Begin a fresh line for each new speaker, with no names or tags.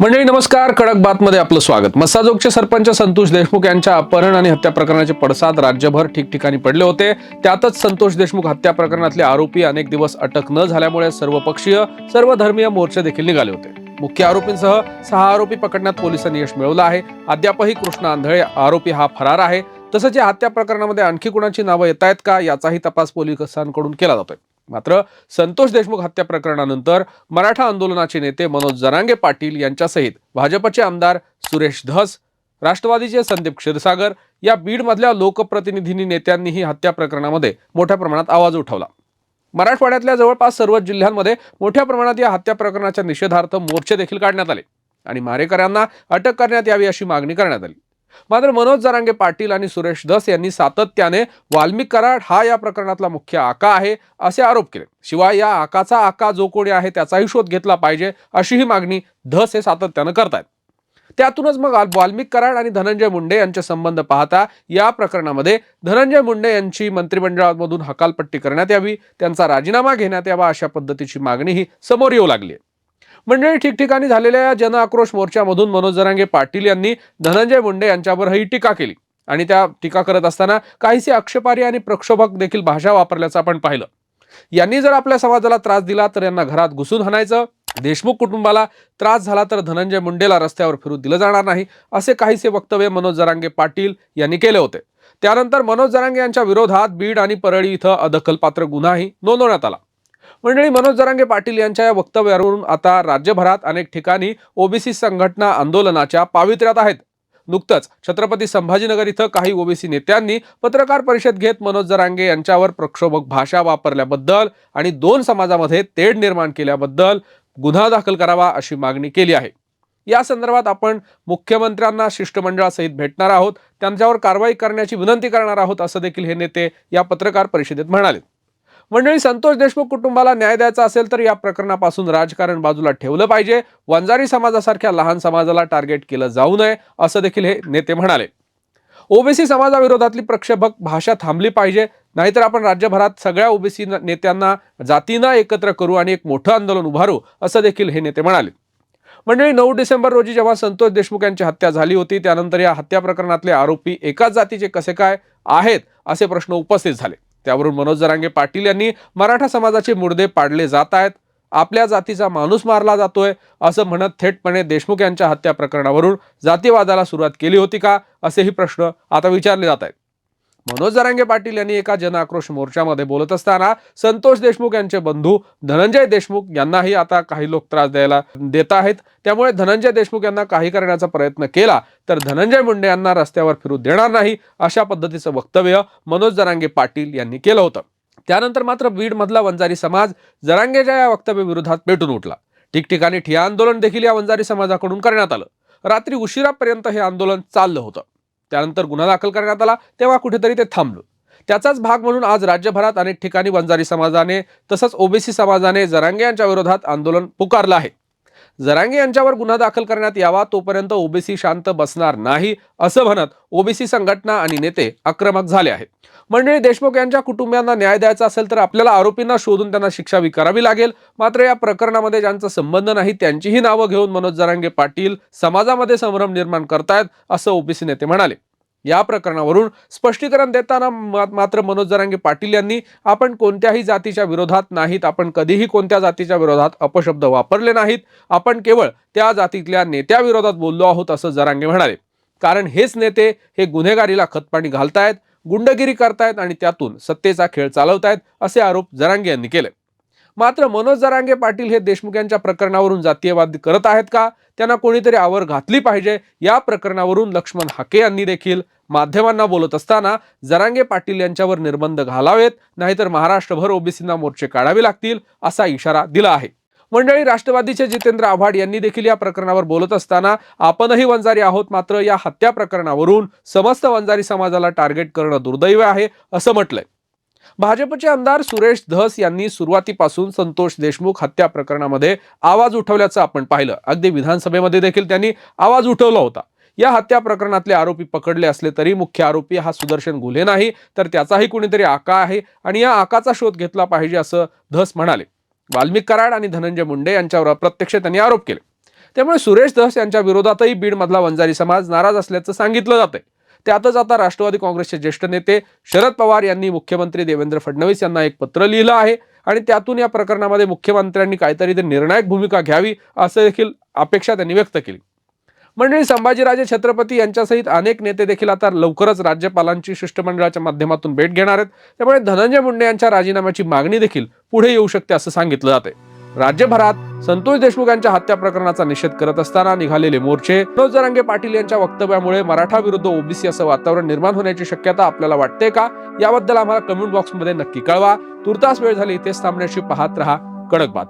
मंडळी नमस्कार. कडक बातमध्ये आपलं स्वागत. मस्साजोगचे सरपंच संतोष देशमुख यांच्या अपहरण आणि हत्या प्रकरणाचे पडसाद राज्यभर ठिकठिकाणी पडले होते. त्यातच संतोष देशमुख हत्या प्रकरणातले आरोपी अनेक दिवस अटक न झाल्यामुळे सर्वपक्षीय सर्व धर्मीय मोर्चे देखील निघाले होते. मुख्य आरोपींसह सहा आरोपी पकडण्यात पोलिसांनी यश मिळवलं आहे. अद्यापही कृष्ण आंधळे आरोपी हा फरार आहे. तसंच या हत्या प्रकरणामध्ये आणखी कुणाची नावं येत आहेत का याचाही तपास पोलिसांकडून केला जातोय. मात्र संतोष देशमुख हत्या प्रकरणानंतर मराठा आंदोलनाचे नेते मनोज जरांगे पाटील यांच्यासहित भाजपचे आमदार सुरेश धस राष्ट्रवादीचे संदीप क्षीरसागर या बीडमधल्या लोकप्रतिनिधींनी नेत्यांनीही हत्या प्रकरणामध्ये मोठ्या प्रमाणात आवाज उठवला. मराठवाड्यातल्या जवळपास सर्वच जिल्ह्यांमध्ये मोठ्या प्रमाणात या हत्या प्रकरणाच्या निषेधार्थ मोर्चे देखील काढण्यात आले आणि मारेकऱ्यांना अटक करण्यात यावी अशी मागणी करण्यात आली. मात्र मनोज जरांगे पाटील आणि सुरेश धस यांनी सातत्याने वाल्मिक कराड हा या प्रकरणातला मुख्य आका आहे असे आरोप केले. शिवाय या आकाचा आका जो कोणी आहे त्याचाही शोध घेतला पाहिजे अशीही मागणी धस हे सातत्यानं करतायत. त्यातूनच मग वाल्मिक कराड आणि धनंजय मुंडे यांचे संबंध पाहता या प्रकरणामध्ये धनंजय मुंडे यांची मंत्रिमंडळामधून हकालपट्टी करण्यात यावी त्यांचा राजीनामा घेण्यात यावा अशा पद्धतीची मागणीही समोर येऊ लागली आहे. मंडळी ठिकठिकाणी झालेल्या या जन आक्रोश मोर्चामधून मनोज जरांगे पाटील यांनी धनंजय मुंडे यांच्यावरही टीका केली. आणि त्या टीका करत असताना काहीसे आक्षेपारी आणि प्रक्षोभक देखील भाषा वापरल्याचं आपण पाहिलं. यांनी जर आपल्या समाजाला त्रास दिला तर यांना घरात घुसून हाणायचं देशमुख कुटुंबाला त्रास झाला तर धनंजय मुंडेला रस्त्यावर फिरू दिलं जाणार नाही असे काहीसे वक्तव्य मनोज जरांगे पाटील यांनी केले होते. त्यानंतर मनोज जरांगे यांच्या विरोधात बीड आणि परळी इथं अदखलपात्र गुन्हाही नोंदवण्यात आला. मंडळी मनोज जरांगे पाटील यांच्या या वक्तव्यावरून आता राज्यभरात अनेक ठिकाणी ओबीसी संघटना आंदोलनाच्या पावित्र्यात आहेत. नुकतंच छत्रपती संभाजीनगर इथं काही ओबीसी नेत्यांनी पत्रकार परिषद घेत मनोज जरांगे यांच्यावर प्रक्षोभक भाषा वापरल्याबद्दल आणि दोन समाजामध्ये तेढ निर्माण केल्याबद्दल गुन्हा दाखल करावा अशी मागणी केली आहे. या संदर्भात आपण मुख्यमंत्र्यांना शिष्टमंडळासहित भेटणार आहोत. त्यांच्यावर कारवाई करण्याची विनंती करणार आहोत असं देखील हे नेते या पत्रकार परिषदेत म्हणाले. मंडळी संतोष देशमुख कुटुंबाला न्याय द्यायचा असेल तर या प्रकरणापासून राजकारण बाजूला ठेवलं पाहिजे. वंजारी समाजासारख्या लहान समाजाला टार्गेट केलं जाऊ नये असं देखील हे नेते म्हणाले. ओबीसी समाजाविरोधातली प्रक्षेपक भाषा थांबली पाहिजे नाहीतर आपण राज्यभरात सगळ्या ओबीसी नेत्यांना जातीनं एकत्र करू आणि एक मोठं आंदोलन उभारू असं देखील हे नेते म्हणाले. मंडळी नऊ डिसेंबर रोजी जेव्हा संतोष देशमुख यांची हत्या झाली होती त्यानंतर या हत्या प्रकरणातले आरोपी एकाच जातीचे कसे काय आहेत असे प्रश्न उपस्थित झाले. त्यावरून मनोज जरांगे पाटील यांनी मराठा समाजाचे मुर्दे पाडले जात आहेत. आपल्या जातीचा माणूस मारला जातोय असं म्हणत थेटपणे देशमुख यांच्या हत्या प्रकरणावरून जातीवादाला सुरुवात केली होती का असेही प्रश्न आता विचारले जात आहेत. मनोज जरांगे पाटील यांनी एका जनआक्रोश मोर्चामध्ये बोलत असताना संतोष देशमुख यांचे बंधू धनंजय देशमुख यांनाही आता काही लोक त्रास द्यायला देत आहेत. त्यामुळे धनंजय देशमुख यांना काही करण्याचा प्रयत्न केला तर धनंजय मुंडे यांना रस्त्यावर फिरू देणार नाही अशा पद्धतीचं वक्तव्य मनोज जरांगे पाटील यांनी केलं होतं. त्यानंतर मात्र बीडमधला वंजारी समाज जरांगेच्या या वक्तव्याविरोधात पेटून उठला. ठिकठिकाणी ठिया आंदोलन देखील या वंजारी समाजाकडून करण्यात आलं. रात्री उशिरापर्यंत हे आंदोलन चाललं होतं. त्यानंतर गुन्हा दाखल करण्यात आला तेव्हा कुठेतरी ते थांबलं. त्याचाच भाग म्हणून आज राज्यभरात अनेक ठिकाणी वंजारी समाजाने तसंच ओबीसी समाजाने जरांगे यांच्या विरोधात आंदोलन पुकारलं आहे. जरांगे यांच्यावर गुन्हा दाखल करण्यात यावा तोपर्यंत ओबीसी शांत बसणार नाही असं म्हणत ओबीसी संघटना आणि नेते आक्रमक झाले आहेत. मंडळी देशमुख यांच्या कुटुंबियांना न्याय द्यायचा असेल तर आपल्याला आरोपींना शोधून त्यांना शिक्षा विकारावी लागेल. मात्र या प्रकरणामध्ये ज्यांचा संबंध नाही त्यांचीही नावं घेऊन मनोज जरांगे पाटील समाजामध्ये संभ्रम निर्माण करतायत असं ओबीसी नेते म्हणाले. या प्रकरणावरून स्पष्टीकरण देताना मा- मात्र मनोज जरांगे पाटील यांनी आपण कोणत्याही जातीच्या विरोधात नाहीत आपण कधीही कोणत्या जातीच्या विरोधात अपशब्द वापरले नाहीत आपण केवळ त्या जातीतल्या नेत्याविरोधात बोललो आहोत असं जरांगे म्हणाले. कारण हेच नेते हे गुन्हेगारीला खतपाणी घालतायत गुंडगिरी करतायत आणि त्यातून सत्तेचा खेळ चालवतायत असे आरोप जरांगे यांनी केले. मात्र मनोज जरांगे पाटील हे देशमुख यांच्या प्रकरणावरून जातीयवाद करत आहेत का? त्यांना कोणीतरी आवर घातली पाहिजे. या प्रकरणावरून लक्ष्मण हाके यांनी देखील माध्यमांना बोलत असताना जरांगे पाटील यांच्यावर निर्बंध घालावेत नाहीतर महाराष्ट्रभर ओबीसींना मोर्चे काढावे लागतील असा इशारा दिला आहे. मंडळी राष्ट्रवादीचे जितेंद्र आव्हाड यांनी देखील या प्रकरणावर बोलत असताना आपणही वंजारी आहोत मात्र या हत्या प्रकरणावरून समस्त वंजारी समाजाला टार्गेट करणं दुर्दैव आहे असं म्हटलंय. भाजपचे आमदार सुरेश धस यांनी सुरुवातीपासून संतोष देशमुख हत्या प्रकरणामध्ये आवाज उठवल्याचं आपण पाहिलं. अगदी विधानसभेमध्ये देखील त्यांनी आवाज उठवला होता. या हत्या प्रकरणातले आरोपी पकडले असले तरी मुख्य आरोपी हा सुदर्शन गुन्हे नाही तर त्याचाही कुणीतरी आका आहे आणि या आकाचा शोध घेतला पाहिजे असं धस म्हणाले. वाल्मिक कराड आणि धनंजय मुंडे यांच्यावर अप्रत्यक्ष त्यांनी आरोप केले. त्यामुळे सुरेश धस यांच्या विरोधातही बीडमधला वंजारी समाज नाराज असल्याचं सांगितलं जातंय. त्यातच आता राष्ट्रवादी काँग्रेसचे ज्येष्ठ नेते शरद पवार यांनी मुख्यमंत्री देवेंद्र फडणवीस यांना एक पत्र लिहिलं आहे आणि त्यातून या प्रकरणामध्ये मुख्यमंत्र्यांनी काहीतरी ते निर्णायक भूमिका घ्यावी असं देखील अपेक्षा त्यांनी व्यक्त केली. मंडळी संभाजीराजे छत्रपती यांच्यासहित अनेक नेते देखील आता लवकरच राज्यपालांची शिष्टमंडळाच्या माध्यमातून भेट घेणार आहेत. त्यामुळे धनंजय मुंडे यांच्या राजीनाम्याची मागणी देखील पुढे येऊ शकते असं सांगितलं जाते राज्यभरात संतोष देशमुख यांच्या हत्या प्रकरणाचा निषेध करत असताना निघालेले मोर्चे मनोज जरांगे पाटील यांच्या वक्तव्यामुळे मराठा विरुद्ध ओबीसी असं वातावरण निर्माण होण्याची शक्यता आपल्याला वाटते का? याबद्दल आम्हाला कमेंट बॉक्समध्ये नक्की कळवा. तुर्तास वेळ झाली इथेच थांबण्याची पाहत रहा. कडक बात